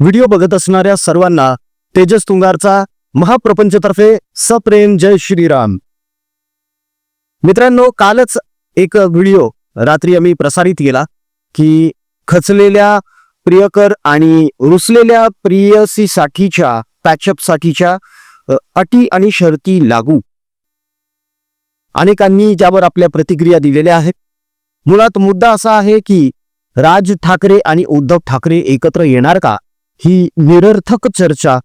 Video बघत असणाऱ्या सर्वांना तेजस तुंगारचा महाप्रपंचतर्फे सप्रेम जय श्रीराम. मित्रांनो कालच एक व्हिडिओ रात्री आम्ही प्रसारित केला की खचलेल्या प्रियकर आणि रुसलेल्या प्रियसीसाठीच्या पॅचअपसाठीच्या अटी आणि शर्ती लागू. अनेकांनी ज्यावर आपल्या प्रतिक्रिया दिलेल्या आहेत. मुळात मुद्दा असा आहे की राज ठाकरे आणि उद्धव ठाकरे एकत्र येणार का? ही निरर्थक चर्चा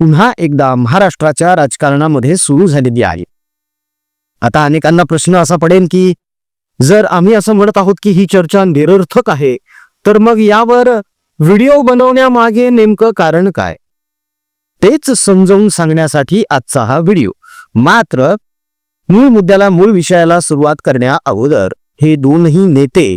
पुन्हा एकदा महाराष्ट्राच्या राजकारणामध्ये सुरू झालेली आहे. आता अनेकांना प्रश्न असा पडेल की जर आम्ही असं म्हणत आहोत की ही चर्चा निरर्थक आहे तर मग यावर व्हिडिओ बनवण्यामागे नेमकं कारण काय? तेच समजावून सांगण्यासाठी आजचा हा व्हिडिओ. मात्र मूळ मुद्द्याला मूळ विषयाला सुरुवात करण्या अगोदर हे दोनही नेते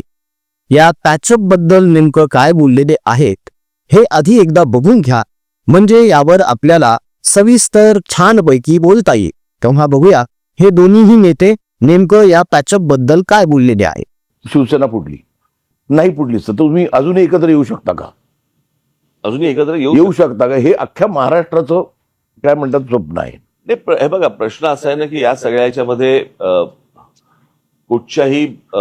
या पॅचअपबद्दल नेमकं काय बोललेले आहेत हे आधी एकदा बघून घ्या. म्हणजे यावर आपल्याला सविस्तर छानपैकी बोलता येईल. तेव्हा बघूया हे दोन्हीही नेते नेमकं या पॅचअपबद्दल काय बोललेले आहे? शिवसेना फुटली नाही फुटली तर तुम्ही अजूनही एकत्र येऊ शकता का? अजूनही एकत्र येऊ येऊ शकता. का? हे अख्ख्या महाराष्ट्राचं काय म्हणतात स्वप्न आहे. नाही प्र- हे बघा प्रश्न असा आहे ना की या सगळ्या याच्यामध्ये अ, कुठच्याही अ,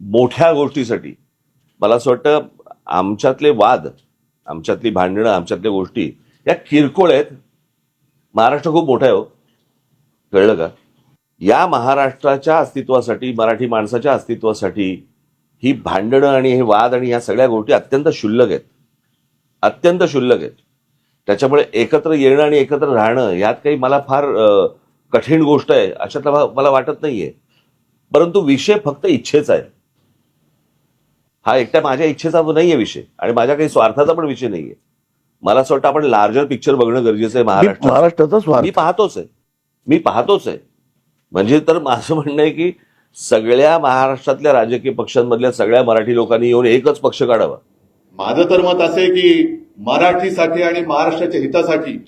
मोठ्या गोष्टीसाठी मला असं वाटतं आमच्यातले वाद आमच्यातली भांडणं आमच्यातल्या गोष्टी या किरकोळ आहेत. महाराष्ट्र खूप मोठा आहे हो. कळलं का? या महाराष्ट्राच्या अस्तित्वासाठी मराठी माणसाच्या अस्तित्वासाठी ही भांडणं आणि हे वाद आणि ह्या सगळ्या गोष्टी अत्यंत क्षुल्लक आहेत. अत्यंत क्षुल्लक आहेत. त्याच्यामुळे एकत्र येणं आणि एकत्र राहणं यात काही मला फार कठीण गोष्ट आहे अशातला भा- मला वाटत नाही आहे परंतु विषय फक्त इच्छेचा आहे. हा एकट्या माझ्या इच्छेचा नाहीये विषय आणि माझ्या काही स्वार्थाचा पण विषय नाहीये. मला असं वाटतं आपण लार्जर पिक्चर बघणं गरजेचं आहे मी महाराष्ट्रात महाराष्ट्राचा स्वार्थ. मी पाहतोच आहे. मी पाहतोच आहे. म्हणजे तर माझं म्हणणं आहे की सगळ्या महाराष्ट्रातल्या राजकीय पक्षांमधल्या सगळ्या मराठी लोकांनी येऊन एकच पक्ष काढावा. माझं तर मत असं आहे की मराठीसाठी आणि महाराष्ट्राच्या हितासाठी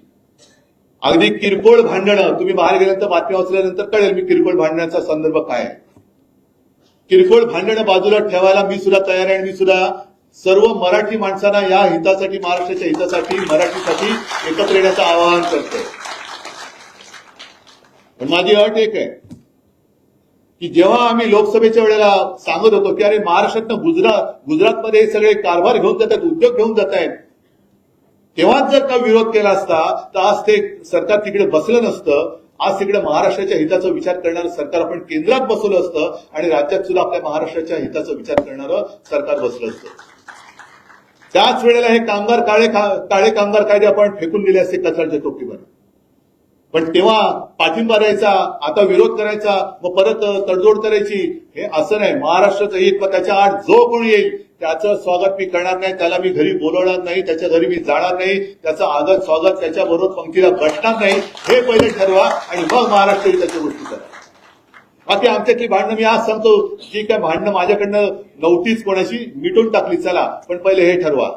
अगदी किरकोळ भांडणं तुम्ही बाहेर गेल्यानंतर बातम्या वाचल्यानंतर कळेल मी किरकोळ भांडण्याचा संदर्भ काय आहे. किरकोळ भांडणं बाजूला ठेवायला मी सुद्धा तयार आहे आणि मी सुद्धा सर्व मराठी माणसांना या हितासाठी महाराष्ट्राच्या हितासाठी मराठीसाठी एकत्र येण्याचं आवाहन करतोय. पण माझी अट एक आहे की जेव्हा आम्ही लोकसभेच्या वेळेला सांगत होतो की अरे महाराष्ट्रातनं गुजरात गुजरातमध्ये हे सगळे कारभार घेऊन जातात उद्योग घेऊन जात आहेत तेव्हाच जर का विरोध केला असता तर आज ते सरकार तिकडे बसलं नसतं आज तिकडे महाराष्ट्राच्या हिताचा विचार करणारं सरकार आपण केंद्रात बसवलं असतं आणि राज्यात सुद्धा आपल्या महाराष्ट्राच्या हिताचा विचार करणारं सरकार बसलं असतं. त्याच वेळेला हे कामगार काळे काळे कामगार कायदे आपण फेकून दिले असते कचऱ्याच्या टोपीवर पण तेव्हा पाठिंबा द्यायचा आता विरोध करायचा व परत तडजोड करायची हे असं नाही. महाराष्ट्राचं हित मग त्याच्या आठ जो कोणी येईल त्याचं स्वागत मी करणार नाही त्याला मी घरी बोलवणार नाही त्याच्या घरी मी जाणार नाही त्याचं आदर स्वागत त्याच्याबरोबर पंक्तीला बसणार नाही हे पहिले ठरवा आणि मग महाराष्ट्र त्याच्या गोष्टी करा. बाकी आमच्यातली भांडणं मी आज सांगतो जी काय भांडणं माझ्याकडनं नव्हतीच कोणाशी मिटून टाकली चला पण पहिले हे ठरवा.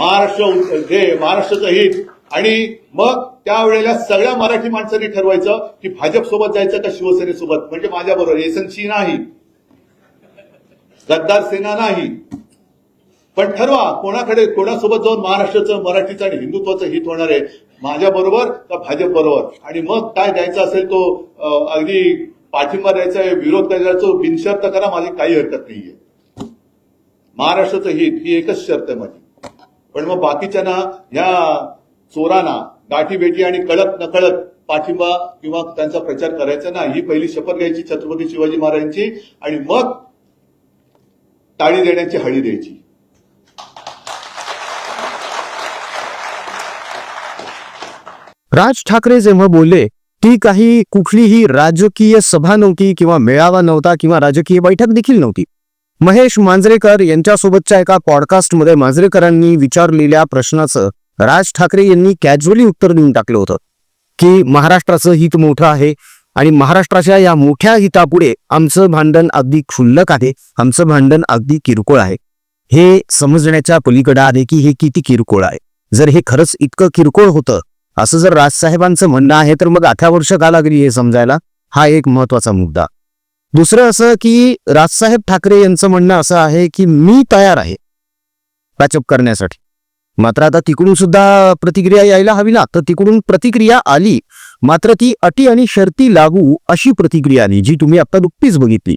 महाराष्ट्र हे महाराष्ट्राचं हित आणि मग त्यावेळेला सगळ्या मराठी माणसांनी ठरवायचं की भाजप सोबत जायचं का शिवसेनेसोबत म्हणजे माझ्याबरोबर एसएनसी नाही. गद्दार सेना नाही. पण ठरवा कोणाकडे कोणासोबत जाऊन महाराष्ट्राचं मराठीचं आणि हिंदुत्वाचं हित होणार आहे? माझ्या बरोबर का भाजप बरोबर? आणि मग काय द्यायचा असेल तो अगदी पाठिंबा द्यायचा विरोध करायचा बिनशर्त करा माझी काही हरकत नाहीये. महाराष्ट्राचं हित ही एकच शर्त आहे माझी. पण मग बाकीच्यांना ह्या चोरांना गाठीबेटी आणि कळत नकळत पाठिंबा किंवा त्यांचा प्रचार करायचा ना ही पहिली शपथ घ्यायची छत्रपती शिवाजी महाराजांची. आणि मग टाळी देण्याची हळी द्यायची. राज ठाकरे जेव्हा बोलले ती काही कुठलीही राजकीय सभा नव्हती किंवा मेळावा नव्हता किंवा राजकीय बैठक देखील नव्हती. महेश मांजरेकर यांच्यासोबतच्या एका पॉडकास्टमध्ये मांजरेकरांनी विचारलेल्या प्रश्नाचं राज ठाकरे यांनी कॅज्युअली उत्तर देऊन टाकलं होतं की महाराष्ट्राचं हित मोठं आहे आणि महाराष्ट्राच्या या मोठ्या हितापुढे आमचं भांडण अगदी क्षुल्लक आहे. आमचं भांडण अगदी किरकोळ आहे. हे समजण्याच्या पलीकडे आहे की हे किती किरकोळ आहे. जर हे खरंच इतकं किरकोळ होतं असं जर राजसाहेबांचं म्हणणं आहे तर मग अठरा वर्ष का लागली हे समजायला? हा एक महत्त्वाचा मुद्दा. दुसरं असं की राजसाहेब ठाकरे यांचं म्हणणं असं आहे की मी तयार आहे पॅचअप करण्यासाठी. मात्र आता तिकडून सुद्धा प्रतिक्रिया यायला हवी ना? तर तिकडून प्रतिक्रिया आली मात्र ती अटी आणि शर्ती लागू अशी प्रतिक्रिया आली जी तुम्ही आता नुकतीच बघितली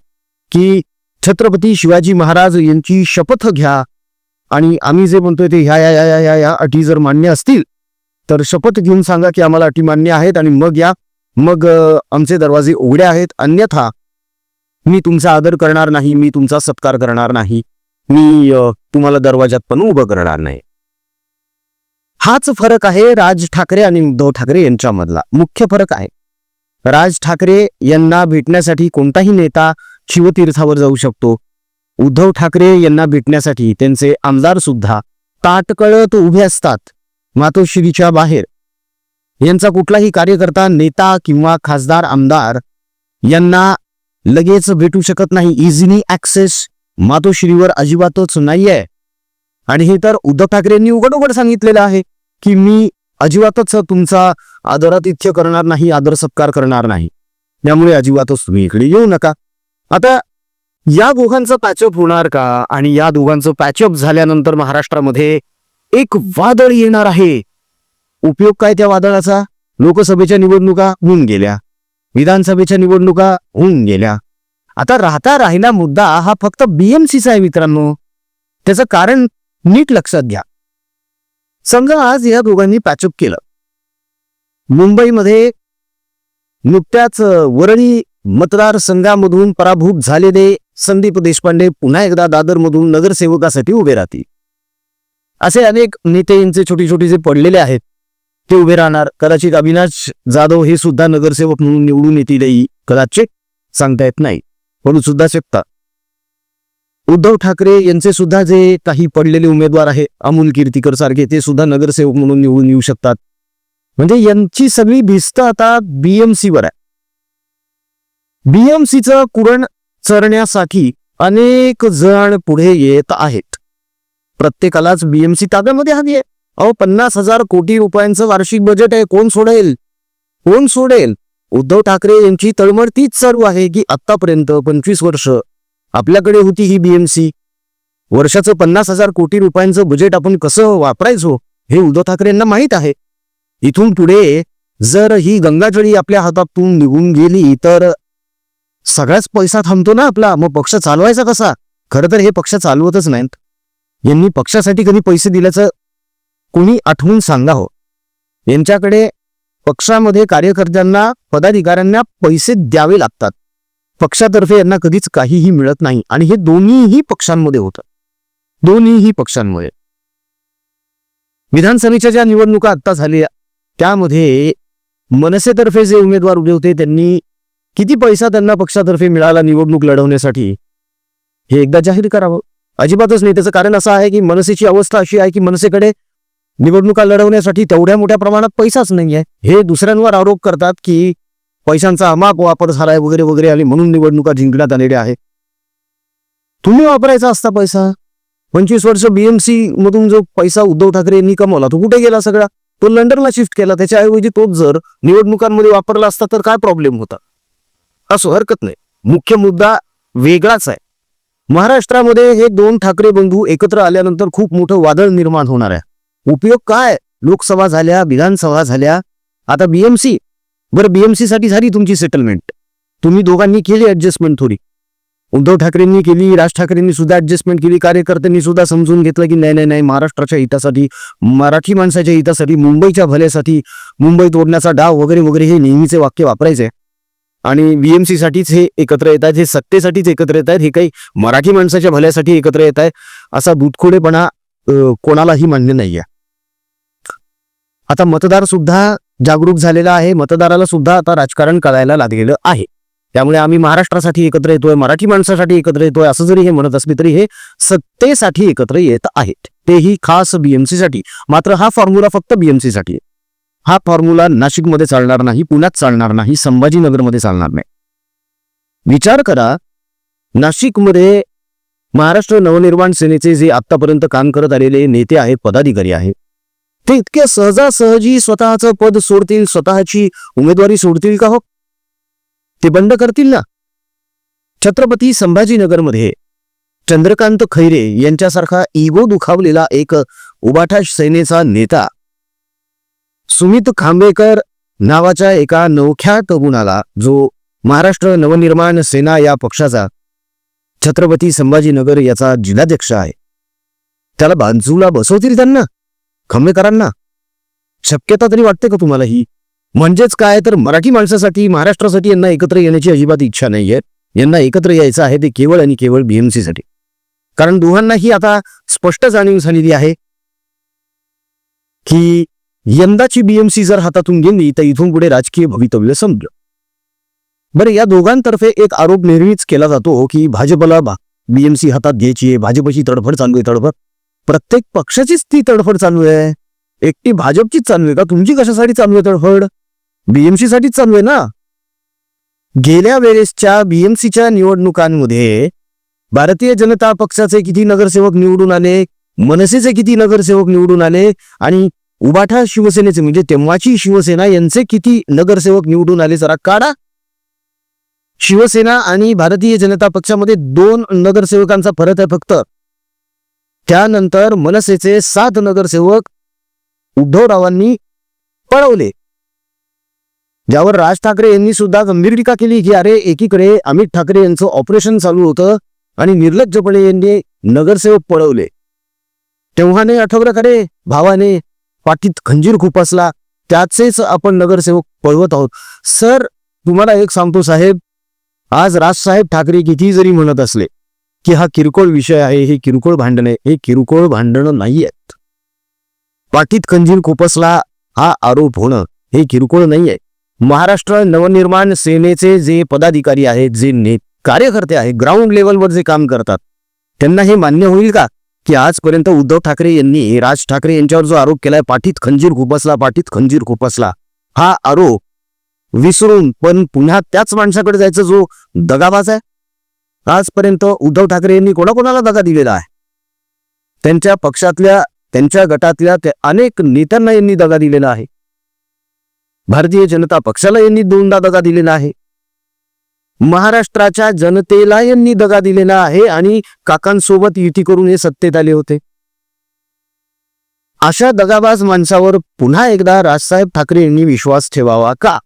की छत्रपती शिवाजी महाराज यांची शपथ घ्या आणि आम्ही जे म्हणतोय ते ह्या या या या या या अटी जर मान्य असतील तर शपथ घेऊन सांगा की आम्हाला अटी मान्य आहेत आणि मग या. मग आमचे दरवाजे उघडे आहेत अन्यथा मी तुमचा आदर करणार नाही मी तुमचा सत्कार करणार नाही मी तुम्हाला दरवाजात पण उभं करणार नाही. हाच फरक आहे राज ठाकरे आणि उद्धव ठाकरे यांच्यामधला. मुख्य फरक आहे. राज ठाकरे यांना भेटण्यासाठी कोणताही नेता शिवतीर्थावर जाऊ शकतो. उद्धव ठाकरे यांना भेटण्यासाठी त्यांचे आमदार सुद्धा ताटकळत उभे असतात. मातोश्रीच्या बाहेर. यांचा कुठलाही कार्यकर्ता नेता किंवा खासदार आमदार यांना लगेच भेटू शकत नाही. इझिली ऍक्सेस मातोश्रीवर अजिबातच नाहीये. आणि हे तर उद्धव ठाकरेंनी उघड उघड सांगितलेलं आहे. की मी अजिबातच तुमचा आदरातिथ्य करणार नाही आदर सत्कार करणार नाही. त्यामुळे अजिबातच तुम्ही इकडे येऊ नका. आता या दोघांचं पॅचअप होणार का? आणि या दोघांचं पॅचअप झाल्यानंतर महाराष्ट्रामध्ये एक वादळ येणार आहे. उपयोग काय त्या वादळाचा? लोकसभेच्या निवडणुका होऊन गेल्या. विधानसभेच्या निवडणुका होऊन गेल्या. आता राहता राहिला मुद्दा हा फक्त बीएमसीचा आहे मित्रांनो. त्याचं कारण नीट लक्षात घ्या. समजा आज या दोघांनी पॅचअप केलं. मुंबईमध्ये नुकत्याच वरळी मतदारसंघामधून पराभूत झालेले संदीप देशपांडे पुन्हा एकदा दादरमधून नगरसेवकासाठी उभे राहतील. असे अनेक नेते यांचे छोटे जे पडलेले आहेत ते उभे राहणार. कदाचित अविनाश जाधव हे सुद्धा नगरसेवक म्हणून निवडून येतीलही कदाचित सांगता येत नाही. म्हणून सुद्धा शकता उद्धव ठाकरे यांचे सुद्धा जे काही पडलेले उमेदवार आहे अमोल कीर्तीकर सारखे ते सुद्धा नगरसेवक म्हणून निवडून येऊ शकतात. म्हणजे यांची सगळी भिस्त आता बीएमसीवर आहे. बीएमसीचं कुरण चरण्यासाठी अनेक जण पुढे येत आहेत. प्रत्येकालाच बीएमसी ताब्यामध्ये हवी आहे. अहो पन्नास हजार कोटी रुपयांचं वार्षिक बजेट आहे कोण सोडेल? कोण सोडेल? उद्धव ठाकरे यांची तळमळ तीच चालू आहे की आतापर्यंत पंचवीस वर्ष आपल्याकडे होती ही बीएमसी वर्षाचं पन्नास हजार कोटी रुपयांचं बजेट आपण कसं वापरायचो हे उद्धव ठाकरे यांना माहीत आहे. इथून पुढे जर ही गंगाजळी आपल्या हातातून निघून गेली तर सगळाच पैसा थांबतो ना आपला. मग पक्ष चालवायचा कसा? खरं तर हे पक्ष चालवतच नाहीत. यांनी पक्षासाठी कधी पैसे दिल्याचं कोणी आठवून सांगा हो. यांच्याकडे पक्षामध्ये कार्यकर्त्यांना पदाधिकाऱ्यांना पैसे द्यावे लागतात. पक्षातर्फे यांना कधीच काहीही मिळत नाही. आणि हे दोन्हीही पक्षांमध्ये होतं. दोन्हीही पक्षांमध्ये विधानसभेच्या ज्या निवडणुका आता झाल्या त्यामध्ये मनसेतर्फे जे उमेदवार उभे होते त्यांनी किती पैसा त्यांना पक्षातर्फे मिळाला निवडणूक लढवण्यासाठी हे एकदा जाहीर करावं. अजिबातच नाही. त्याचं कारण असं आहे की मनसेची अवस्था अशी आहे की मनसेकडे निवडणुका लढवण्यासाठी तेवढ्या मोठ्या प्रमाणात पैसाच नाहीये. हे दुसऱ्यांवर आरोप करतात की पैशांचा अमाप वापर झालाय वगैरे वगैरे आणि म्हणून निवडणुका जिंकण्यात आलेल्या आहे तुम्ही वापरायचा असता पैसा. पंचवीस वर्ष बीएमसी मधून जो पैसा उद्धव ठाकरे यांनी कमवला तो कुठे गेला सगळा? तो लंडनला शिफ्ट केला. त्याच्याऐवजी तोच जर निवडणुकांमध्ये वापरला असता तर काय प्रॉब्लेम होता? असं हरकत नाही. मुख्य मुद्दा वेगळाच आहे. महाराष्ट्रामध्ये हे दोन ठाकरे बंधू एकत्र आल्यानंतर खूप मोठं वादळ निर्माण होणार आहे. उपयोग काय? लोकसभा झाल्या विधानसभा झाल्या. आता बीएमसी बरं बीएमसी साठी झाली तुमची सेटलमेंट तुम्ही दोघांनी केली ऍडजस्टमेंट थोडी. उद्धव ठाकरेंनी केली राज ठाकरेंनी सुद्धा ऍडजस्टमेंट केली कार्यकर्त्यांनी सुद्धा समजून घेतलं की नाही नाही नाही महाराष्ट्राच्या हितासाठी मराठी माणसाच्या हितासाठी मुंबईच्या भल्यासाठी मुंबई तोडण्याचा डाव वगैरे वगैरे हे नेहमीचे वाक्य वापरायचे. आणि बीएमसी साठीच हे एकत्र येत आहेत हे सत्तेसाठीच एकत्र येत आहेत हे काही मराठी माणसाच्या भल्यासाठी एकत्र येत आहे असा दुधखोडेपणा कोणालाही मान्य नाहीये. आता मतदार सुद्धा जागरूक झालेला आहे. मतदाराला सुद्धा आता राजकारण कळायला लागलेलं आहे. त्यामुळे आम्ही महाराष्ट्रासाठी एकत्र येतोय मराठी माणसासाठी एकत्र येतोय असं जरी हे म्हणत असले तरी हे सत्तेसाठी एकत्र येत आहेत. तेही खास बीएमसी साठी. मात्र हा फॉर्म्युला फक्त बीएमसी साठी आहे. हा फॉर्म्युला नाशिकमध्ये चालणार नाही पुण्यात चालणार नाही संभाजीनगरमध्ये चालणार नाही. विचार करा नाशिकमध्ये महाराष्ट्र नवनिर्माण सेनेचे जे आतापर्यंत काम करत आलेले नेते आहेत पदाधिकारी आहेत ते इतके सहजासहजी स्वतःचं पद सोडतील स्वतःची उमेदवारी सोडतील का हो? ते बंद करतील ना? छत्रपती संभाजीनगरमध्ये चंद्रकांत खैरे यांच्यासारखा इगो दुखावलेला एक उबाठा सेनेचा नेता सुमित खांबेकर नावाच्या एका नवख्या तरुणाला जो महाराष्ट्र नवनिर्माण सेना या पक्षाचा छत्रपती संभाजीनगर याचा जिल्हाध्यक्ष आहे त्याला बाजूला बसवतील त्यांना? खंबेकरांना? शक्यता तरी वाटते का तुम्हाला ही? म्हणजेच काय? तर मराठी माणसासाठी महाराष्ट्रासाठी यांना एकत्र येण्याची अजिबात इच्छा नाहीये. यांना एकत्र यायचं आहे ते केवळ आणि केवळ बीएमसी साठी. कारण दोघांनाही आता स्पष्ट जाणीव झालेली आहे की यंदाची बीएमसी जर हातातून गेली तर इथून पुढे राजकीय भवितव्य संपलं बरं या दोघांतर्फे एक आरोप नेहमीच केला जातो की भाजपला बीएमसी हातात घ्यायची आहे भाजपची तडफड चालू आहे तडफड. प्रत्येक पक्षाचीच ती तडफड चालू आहे. एकटी भाजपचीच चालू आहे का? तुमची कशासाठी चालू आहे तडफड? बीएमसी साठीच चालू आहे ना? गेल्या वेळेसच्या बीएमसीच्या निवडणुकांमध्ये भारतीय जनता पक्षाचे किती नगरसेवक निवडून आले मनसेचे किती नगरसेवक निवडून आले आणि उबाठा शिवसेनेचे म्हणजे तेव्हाची शिवसेना यांचे किती नगरसेवक निवडून आले? जरा काढा. शिवसेना आणि भारतीय जनता पक्षामध्ये दोन नगरसेवकांचा फरक आहे फक्त. त्यानंतर मनसेचे सात नगरसेवक उद्धवरावांनी पळवले. ज्यावर राज ठाकरे यांनी सुद्धा गंभीर टीका केली की अरे एकीकडे अमित ठाकरे यांचं ऑपरेशन चालू होतं आणि निर्लज्जपणे यांनी नगरसेवक पळवले. तेव्हाने आठवलं का रे? भावाने पाठीत खंजीर खुपसला त्याचेच आपण नगरसेवक पळवत आहोत. सर तुम्हाला एक सांगतो साहेब आज राजसाहेब ठाकरे किती जरी म्हणत असले की हा किरकोळ विषय आहे हे किरकोळ भांडणे हे किरकोळ भांडणं नाही आहेत पाठीत खंजीर खुपसला हा आरोप होणं हे किरकोळ नाही आहे महाराष्ट्र नवनिर्माण सेनेचे जे पदाधिकारी आहेत जे ने कार्यकर्ते आहेत ग्राउंड लेवलवर जे काम करतात त्यांना हे मान्य होईल का? की आजपर्यंत उद्धव ठाकरे यांनी राज ठाकरे यांच्यावर जो आरोप केलाय पाठीत खंजीर खुपसला पाठीत खंजीर खुपसला हा आरोप विसरून पण पुन्हा त्याच माणसाकडे जायचं जो दगाबाज आहे? आजपर्यंत उद्धव ठाकरे यांनी कोणाकोणाला दगा दिलेला आहे? त्यांच्या पक्षातल्या त्यांच्या गटातल्या ते अनेक नेत्यांना यांनी दगा दिलेला आहे. भारतीय जनता पक्षाला यांनी दोनदा दगा दिलेला आहे. महाराष्ट्राच्या जनतेला यांनी दगा दिलेला आहे आणि काकांसोबत युती करून हे सत्तेत आले होते. अशा दगाबाज माणसावर पुन्हा एकदा राजसाहेब ठाकरे यांनी विश्वास ठेवावा का?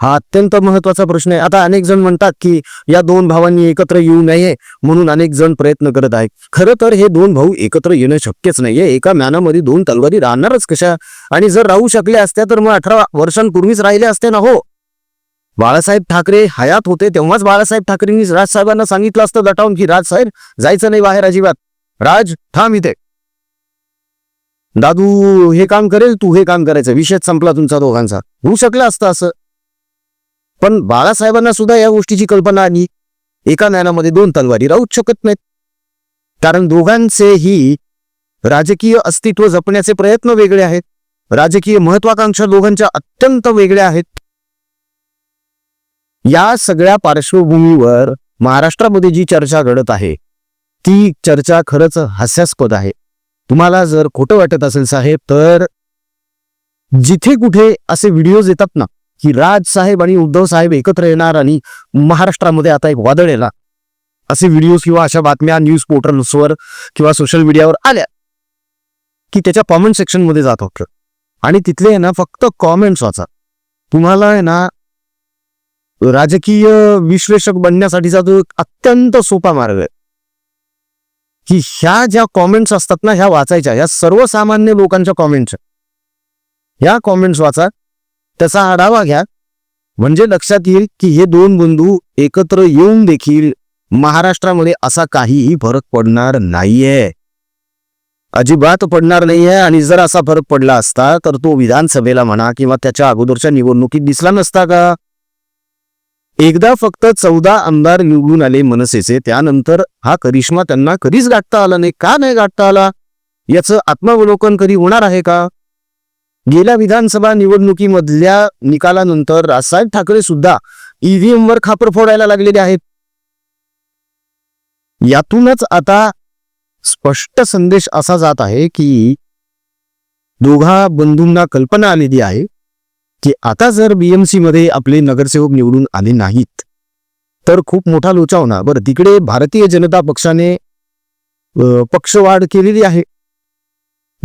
हा अत्यंत महत्त्वाचा प्रश्न आहे. आता अनेक जण म्हणतात की या दोन भावांनी एकत्र येऊ नये म्हणून अनेक जण प्रयत्न करत आहेत. खरं तर हे दोन भाऊ एकत्र येणं शक्यच नाहीये. एका मॅनामध्ये दोन तलवारी राहणारच कशा? आणि जर राहू शकल्या असत्या तर मग अठरा वर्षांपूर्वीच राहिले असते ना हो? बाळासाहेब ठाकरे हयात होते तेव्हाच बाळासाहेब ठाकरेंनी राजसाहेबांना सांगितलं असतं दटावून की राजसाहेब जायचं नाही बाहेर अजिबात. राज थांब इथे. दादू हे काम करेल तू हे काम करायचं. विषय संपला तुमचा दोघांचा. होऊ शकलं असतं असं. पण बाळासाहेबांना सुद्धा या गोष्टीची कल्पना आली. एका ज्ञानामध्ये दोन तलवारी राहूच शकत नाहीत. कारण दोघांचेही राजकीय अस्तित्व जपण्याचे प्रयत्न वेगळे आहेत. राजकीय महत्वाकांक्षा दोघांच्या अत्यंत वेगळ्या आहेत. या सगळ्या पार्श्वभूमीवर महाराष्ट्रामध्ये जी चर्चा घडत आहे ती चर्चा खरंच हास्यास्पद आहे. तुम्हाला जर खोटं वाटत असेल साहेब तर जिथे कुठे असे व्हिडिओज येतात ना की राज साहेब आणि उद्धव साहेब एकत्र येणार आणि महाराष्ट्रामध्ये आता एक वादळ येणार. असे व्हिडिओज किंवा अशा बातम्या न्यूज पोर्टल्सवर किंवा सोशल मीडियावर आल्या की त्याच्या कॉमेंट सेक्शनमध्ये जात होतं. आणि तिथले आहे ना फक्त कॉमेंट्स वाचा. तुम्हाला आहे ना राजकीय विश्लेषक बनण्यासाठीचा तो एक अत्यंत सोपा मार्ग आहे. की ह्या ज्या कॉमेंट्स असतात ना ह्या वाचायच्या ह्या सर्वसामान्य लोकांच्या कॉमेंट्स ह्या कॉमेंट्स वाचा. त्याचा आढावा घ्या. म्हणजे लक्षात येईल की हे दोन बंधू एकत्र येऊन देखील महाराष्ट्रामध्ये असा काहीही फरक पडणार नाहीये. अजिबात पडणार नाहीये आणि जर असा फरक पडला असता तर तो विधानसभेला म्हणा किंवा त्याच्या अगोदरच्या निवडणुकीत दिसला नसता का? एकदा फक्त चौदा आमदार निवडून आले मनसेचे त्यानंतर हा करिश्मा त्यांना कधीच गाठता आला नाही. का नाही गाठता आला? याचं आत्मावलोकन कधी होणार आहे का? गेल्या विधानसभा निवडणुकीमधल्या निकालानंतर राजसाहेब ठाकरे सुद्धा ईव्हीएमवर खापर फोडायला लागलेले आहेत. यातूनच आता स्पष्ट संदेश असा जात आहे की दोघा बंधूंना कल्पना आलेली आहे की आता जर बीएमसी मध्ये आपले नगरसेवक निवडून आले नाहीत तर खूप मोठा लोचा होणार. बरं तिकडे भारतीय जनता पक्षाने पक्षवाढ केलेली आहे.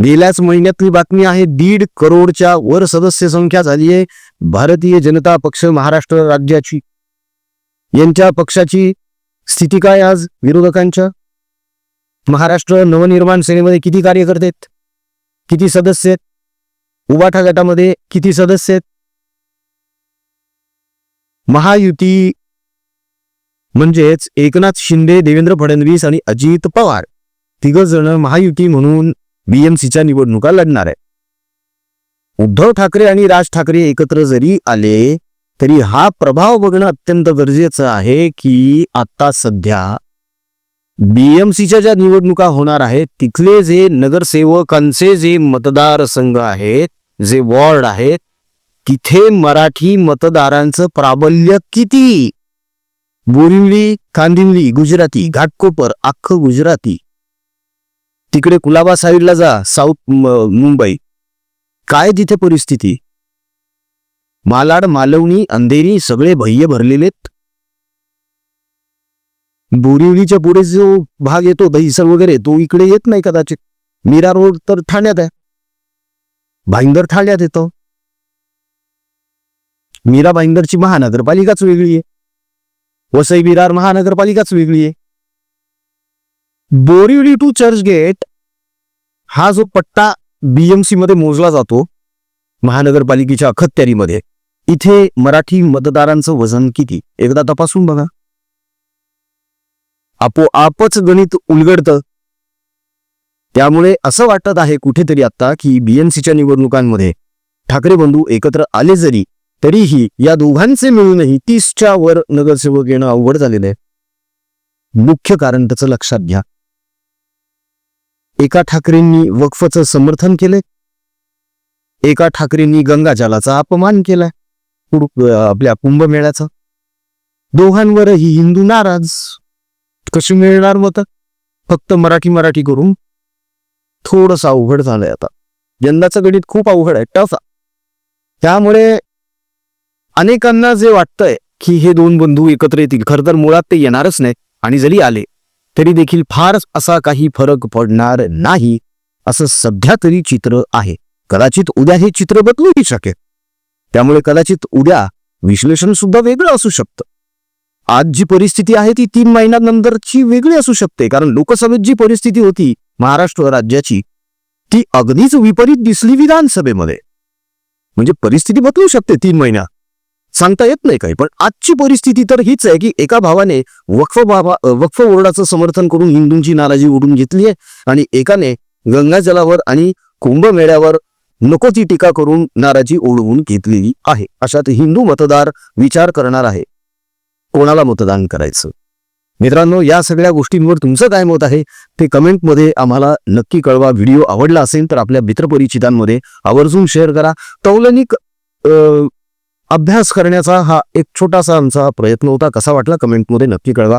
गेल्याच महिन्यातली बातमी आहे. दीड करोडच्या वर सदस्य संख्या झाली आहे भारतीय जनता पक्ष महाराष्ट्र राज्याची. यांच्या पक्षाची स्थिती काय आज विरोधकांच्या? महाराष्ट्र नवनिर्माण सेनेमध्ये किती कार्यकर्ते आहेत? किती सदस्य आहेत? उबाठा गटामध्ये किती सदस्य आहेत? महायुती म्हणजेच एकनाथ शिंदे देवेंद्र फडणवीस आणि अजित पवार. तिघ जण महायुती म्हणून बीएमसीच्या निवडणुका लढणार आहे. उद्धव ठाकरे आणि राज ठाकरे एकत्र जरी आले तरी हा प्रभाव बघणं अत्यंत गरजेचं आहे की आता सध्या बीएमसीच्या ज्या निवडणुका होणार आहेत तिथले जे नगरसेवकांचे जे मतदारसंघ आहेत जे वॉर्ड आहेत तिथे मराठी मतदारांचं प्राबल्य किती? बोरिवली कांदिवली गुजराती घाटकोपर अख्खं गुजराती. तिकडे कुलाबा साईडला जा साऊथ मुंबई. काय तिथे परिस्थिती? मालाड मालवणी अंधेरी सगळे भय्य भरलेलेत? बोरिवलीच्या पुढे जो भाग येतो दहिसर वगैरे तो इकडे येत नाही कदाचित. मीरा रोड तर ठाण्यात आहे. भाईंदर ठाण्यात येतो. मीरा भाईंदरची महानगरपालिकाच वेगळी आहे. वसई विरार महानगरपालिकाच वेगळी आहे. बोरिवली टू चर्चगेट हा जो पट्टा बीएमसी मध्ये मोजला जातो महानगरपालिकेच्या अखत्यारीमध्ये इथे मराठी मतदारांचं वजन किती? एकदा तपासून बघा. आपोआपच गणित उलगडतं. त्यामुळे असं वाटत आहे कुठेतरी आता की बीएमसीच्या निवडणुकांमध्ये ठाकरे बंधू एकत्र आले जरी तरीही या दोघांचे मिळूनही तीसच्या वर नगरसेवक येणं अवघड झालेलं आहे. मुख्य कारण त्याचं लक्षात घ्या. एका ठाकरेंनी वक्फचं समर्थन केलंय? एका ठाकरेंनी गंगाजलाचा अपमान केलाय? आपल्या कुंभमेळ्याचा? दोघांवरही हिंदू नाराज. कशी मिळणार मत? फक्त मराठी मराठी करून? थोडस अवघड झालंय आता. यंदाचं गणित खूप अवघड आहे टफ त्यामुळे अनेकांना जे वाटतंय की हे दोन बंधू एकत्र येतील खरं तर मुळात ते येणारच नाही. आणि जरी आले तरी देखील फार असा काही फरक पडणार नाही असं सध्या तरी चित्र आहे. कदाचित उद्या हे चित्र बदलूही शकेल. त्यामुळे कदाचित उद्या विश्लेषण सुद्धा वेगळं असू शकतं. आज जी परिस्थिती आहे ती तीन महिन्यानंतरची वेगळी असू शकते कारण लोकसभेत जी परिस्थिती होती महाराष्ट्र राज्याची ती अगदीच विपरीत दिसली विधानसभेमध्ये. म्हणजे परिस्थिती बदलू शकते तीन महिन्यात सांगता येत नाही काही. पण आजची परिस्थिती तर हीच आहे की एका भावाने वक्फ बाबा वक्फ बोर्डाचं समर्थन करून हिंदूंची नाराजी ओढून घेतली आहे आणि एकाने गंगाजलावर आणि कुंभमेळ्यावर नको ती टीका करून नाराजी ओढवून घेतलेली आहे. अशात हिंदू मतदार विचार करणार आहे. कोणाला मतदान करायचं? मित्रांनो या सगळ्या गोष्टींवर तुमचं काय मत आहे? ते कमेंटमध्ये आम्हाला नक्की कळवा. व्हिडिओ आवडला असेल तर आपल्या मित्रपरिचितांमध्ये आवर्जून शेअर करा. तौलनिक अभ्यास करण्याचा हा एक छोटासा आमचा प्रयत्न होता. कसा वाटला कमेंटमध्ये नक्की कळवा.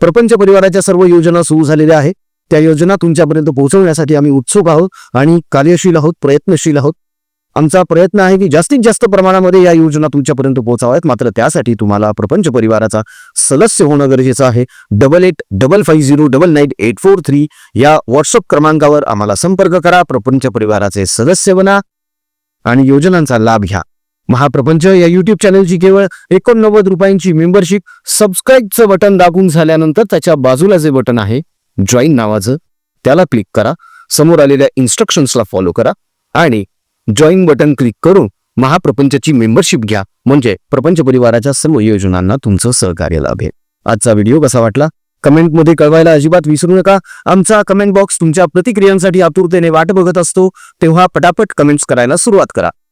प्रपंच परिवाराच्या सर्व योजना सुरू झालेल्या आहेत. त्या योजना तुमच्यापर्यंत पोहोचवण्यासाठी आम्ही उत्सुक आहोत आणि कार्यशील आहोत प्रयत्नशील आहोत. आमचा प्रयत्न आहे की जास्तीत जास्त प्रमाणामध्ये या योजना तुमच्यापर्यंत पोहोचाव्यात. मात्र त्यासाठी तुम्हाला प्रपंच परिवाराचा सदस्य होणं गरजेचं आहे. Double eight double five zero double nine eight four three या व्हॉट्सअप क्रमांकावर आम्हाला संपर्क करा. प्रपंच परिवाराचे सदस्य बना आणि योजनांचा लाभ घ्या. महाप्रपंच या युट्यूब चॅनलची केवळ एकोणनव्वद रुपयांची मेंबरशिप सबस्क्राईबचं बटन दाबून झाल्यानंतर त्याच्या बाजूला जे बटन आहे जॉईन नावाचं त्याला क्लिक करा. समोर आलेल्या इन्स्ट्रक्शन्सला फॉलो करा आणि जॉईन बटन क्लिक करून महाप्रपंचची मेंबरशिप घ्या. म्हणजे प्रपंच परिवाराच्या सर्व योजनांना तुमचं सहकार्य लाभेल. आजचा व्हिडिओ कसा वाटला? कमेंटमध्ये कळवायला अजिबात विसरू नका. आमचा कमेंट बॉक्स तुमच्या प्रतिक्रियांसाठी आतुरतेने वाट बघत असतो. तेव्हा पटापट कमेंट्स करायला सुरुवात करा.